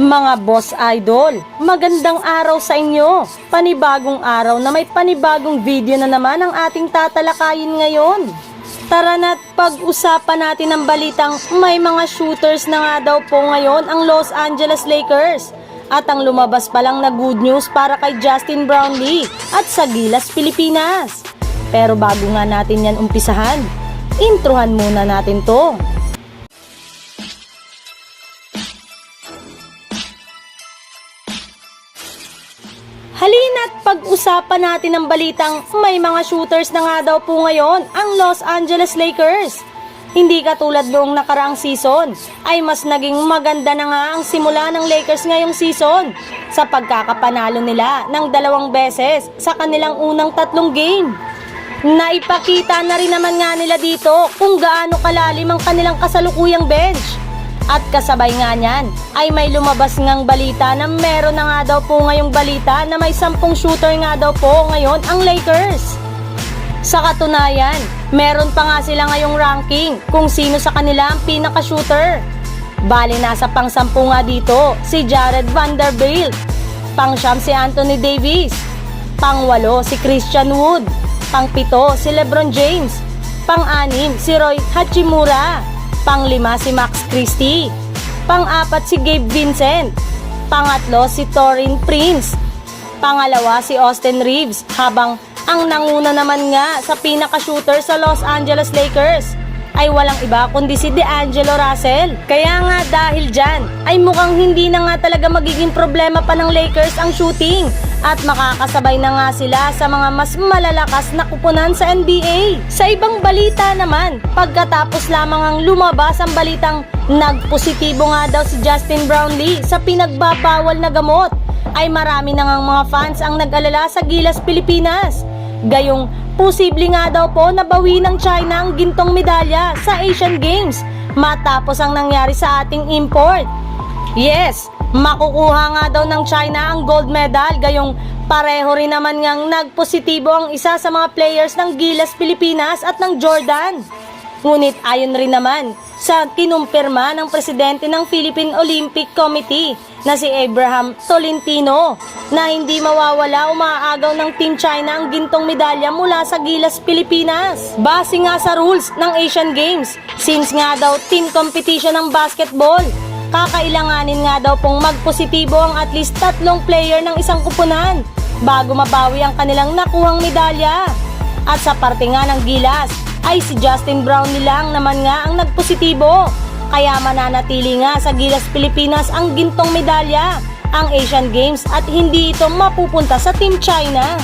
Mga boss idol, magandang araw sa inyo. Panibagong araw na may panibagong video na naman ang ating tatalakayin ngayon. Tara na't pag-usapan natin ang balitang may mga shooters na nga daw po ngayon ang Los Angeles Lakers. At ang lumabas pa lang na good news para kay Justin Brownlee at sa Gilas, Pilipinas. Pero bago nga natin yan umpisahan, introhan muna natin to. Halina't pag-usapan natin ang balitang may mga shooters na nga daw po ngayon ang Los Angeles Lakers. Hindi katulad noong nakaraang season, ay mas naging maganda na nga ang simula ng Lakers ngayong season sa pagkakapanalo nila ng dalawang beses sa kanilang unang tatlong game. Naipakita na rin naman nga nila dito kung gaano kalalim ang kanilang kasalukuyang bench. At kasabay nga niyan ay may lumabas ngang balita na meron na nga daw po ngayong balita na may sampung shooter nga daw po ngayon ang Lakers. Sa katunayan, meron pa nga sila ngayong ranking kung sino sa kanila ang pinaka-shooter. Bali nasa pang-sampu nga dito si Jared Vanderbilt, pang-siyam si Anthony Davis, pang-walo si Christian Wood, pang-pito si LeBron James, pang-anim si Roy Hachimura, pang-lima si Max Christie, pang-apat si Gabe Vincent, pangatlo si Torin Prince, pangalawa si Austin Reeves, habang ang nanguna naman nga sa pinaka-shooter sa Los Angeles Lakers ay walang iba kundi si D'Angelo Russell. Kaya nga dahil dyan ay mukhang hindi na nga talaga magiging problema pa ng Lakers ang shooting at makakasabay na nga sila sa mga mas malalakas na kupunan sa NBA. Sa ibang balita naman, pagkatapos lamang ang lumabas ang balitang nagpositibo nga daw si Justin Brownlee sa pinagbabawal na gamot ay marami na ngang mga fans ang nag-alala sa Gilas, Pilipinas. Gayong posible nga daw po nabawi ng China ang gintong medalya sa Asian Games matapos ang nangyari sa ating import. Yes, makukuha nga daw ng China ang gold medal gayong pareho rin naman ngang nagpositibo ang isa sa mga players ng Gilas Pilipinas at ng Jordan. Ngunit ayon rin naman sa kinumpirma ng presidente ng Philippine Olympic Committee na si Abraham Tolentino na hindi mawawala o maaagaw ng Team China ang gintong medalya mula sa Gilas, Pilipinas. Base nga sa rules ng Asian Games, since nga daw team competition ng basketball, kakailanganin nga daw pong magpositibo ang at least tatlong player ng isang kupunan bago mabawi ang kanilang nakuhang medalya. At sa parte nga ng Gilas, ay si Justin Brown nilang naman nga ang nagpositibo. Kaya mananatili nga sa Gilas Pilipinas ang gintong medalya, ang Asian Games at hindi ito mapupunta sa Team China.